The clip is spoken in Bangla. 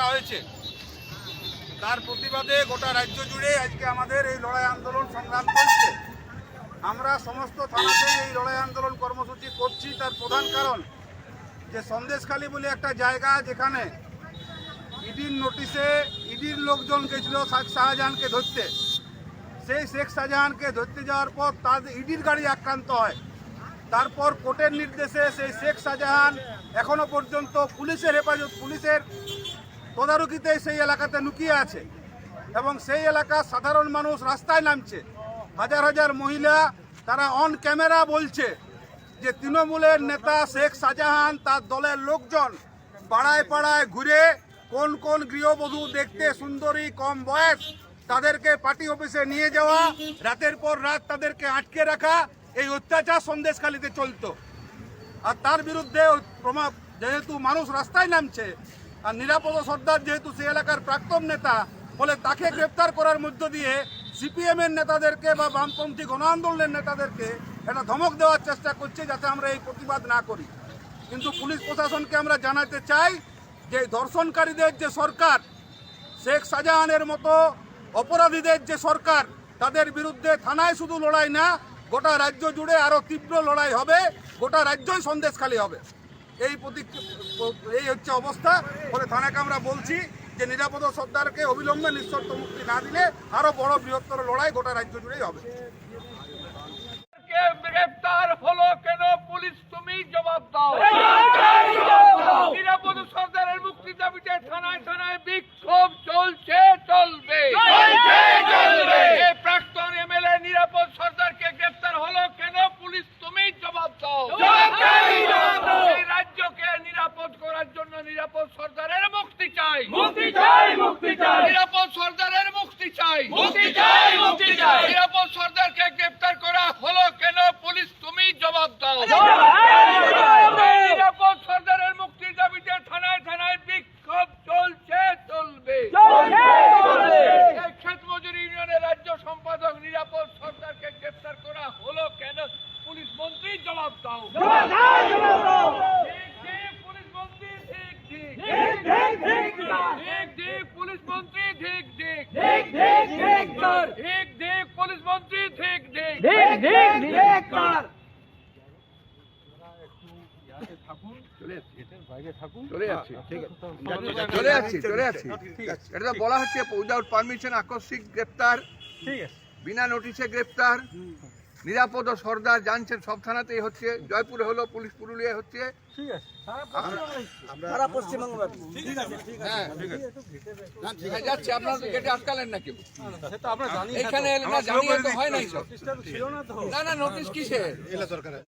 করা হয়েছে। তার প্রতিবাদে গোটা রাজ্য জুড়ে আজকে আমাদের এই লড়াই আন্দোলন সংগ্রাম চলছে। আমরা সমস্ত থানাতে এই লড়াই আন্দোলন কর্মসূচি করছি। তার প্রধান কারণ যে সন্দেশখালী বলে একটা জায়গা যেখানে ইডির নোটিশে ইডির লোকজন গেছিল শেখ শাহজাহানকে ধরতে। সেই শেখ শাহজাহানকে ধরতে যাওয়ার পর তার ইডির গাড়ি আক্রান্ত হয়। তারপর কোর্টের নির্দেশে সেই শেখ শাহজাহান এখনও পর্যন্ত পুলিশের হেফাজত পুলিশের তদারকিতে সেই এলাকাতে লুকিয়ে আছে এবং সেই এলাকা সাধারণ মানুষ রাস্তায় নামছে। হাজার হাজার মহিলা তারা অন ক্যামেরা বলছে যে তৃণমূলের নেতা শেখ শাহজাহান তার দলের লোকজন পাড়ায় পাড়ায় ঘুরে কোন কোন গৃহবধূ দেখতে সুন্দরী, কম বয়স, তাদেরকে পার্টি অফিসে নিয়ে যাওয়া, রাতের পর রাত তাদেরকে আটকে রাখা, এই অত্যাচার সন্দেশখালিতে চলতো। আর তার বিরুদ্ধে যেহেতু মানুষ রাস্তায় নামছে আর নিরাপদ সর্দার যেহেতু সেই এলাকার প্রাক্তন নেতা, ফলে তাকে গ্রেপ্তার করার মধ্য দিয়ে সিপিএম এর নেতাদেরকে বা বামপন্থী গণ আন্দোলনের নেতাদেরকে একটা ধমক দেওয়ার চেষ্টা করছে যাতে আমরা এই প্রতিবাদ না করি। কিন্তু পুলিশ প্রশাসনকে আমরা জানাতে চাই যে ধর্ষণকারীদের যে সরকার, শেখ শাহজাহানের মতো অপরাধীদের যে সরকার, তাদের বিরুদ্ধে থানায় শুধু লড়াই না, গোটা রাজ্য জুড়ে আরও তীব্র লড়াই হবে, গোটা রাজ্যই সন্দেশখালী হবে। এই প্রতি এই হচ্ছে অবস্থা। ফলে থানাকে আমরা বলছি যে নিরাপদ সর্দারকে অবিলম্বে নিঃশর্ত মুক্তি না দিলে আরও বড় বৃহত্তর লড়াই গোটা রাজ্য জুড়েই হবে। কে গ্রেফতার হলো কেন? পুলিশ তুমি জবাব দাও। নিরাপদ সর্দারের মুক্তি দাবিতে থানায় থানায় বিক্ষোভ চলছে চলবে এই প্রাক্তন এমএলএ নিরাপদ সরকারকে গ্রেফতার হলো কেন পুলিশ তুমি জবাব দাও এই রাজ্যকে নিরাপদ করার জন্য নিরাপদ সরকারের মুক্তি চাই। মুক্তি চাই মুক্তি চাই। নিরাপদ সরকারের মুক্তি চাই। মুক্তি চাই মুক্তি চাই। নিরাপদ সর্দারকে গ্রেপ্তার করা হলো কেন? পুলিশ তুমি জবাব দাও। নিরাপদ সর্দারের মুক্তির দাবিতে থানায় থানায় বিক্ষোভ চলছে চলবে। ক্ষেত মজুরি ইউনিয়নের রাজ্য সম্পাদক নিরাপদ সর্দারকে গ্রেপ্তার করা হলো কেন? পুলিশ মন্ত্রী জবাব দাও। ঠিক ঠিক পুলিশ মন্ত্রী ঠিক ঠিক ঠিক ঠিক পুলিশ মন্ত্রী ঠিক ঠিক ঠিক ঠিক পুলিশ মন্ত্রী ঠিক ঠিক চলে যাচ্ছি ঠিক আছে। চলে যাচ্ছি চলে যাচ্ছি এটা তো বলা হচ্ছে উইদাউট পারমিশন আকস্মিক গ্রেপ্তার। বিনা নোটিশে গ্রেপ্তার। নিরাপদ ও সর্দার জানছেন সব থানাতেই হচ্ছে। জয়পুরে হলো পুলিশ পুরুলিয়া হচ্ছে। যাচ্ছে। আপনারা গেটে আটকালেন না কেউ। এখানে জানিয়ে তো হয় নাই সব। না না নোটিশ কিসের?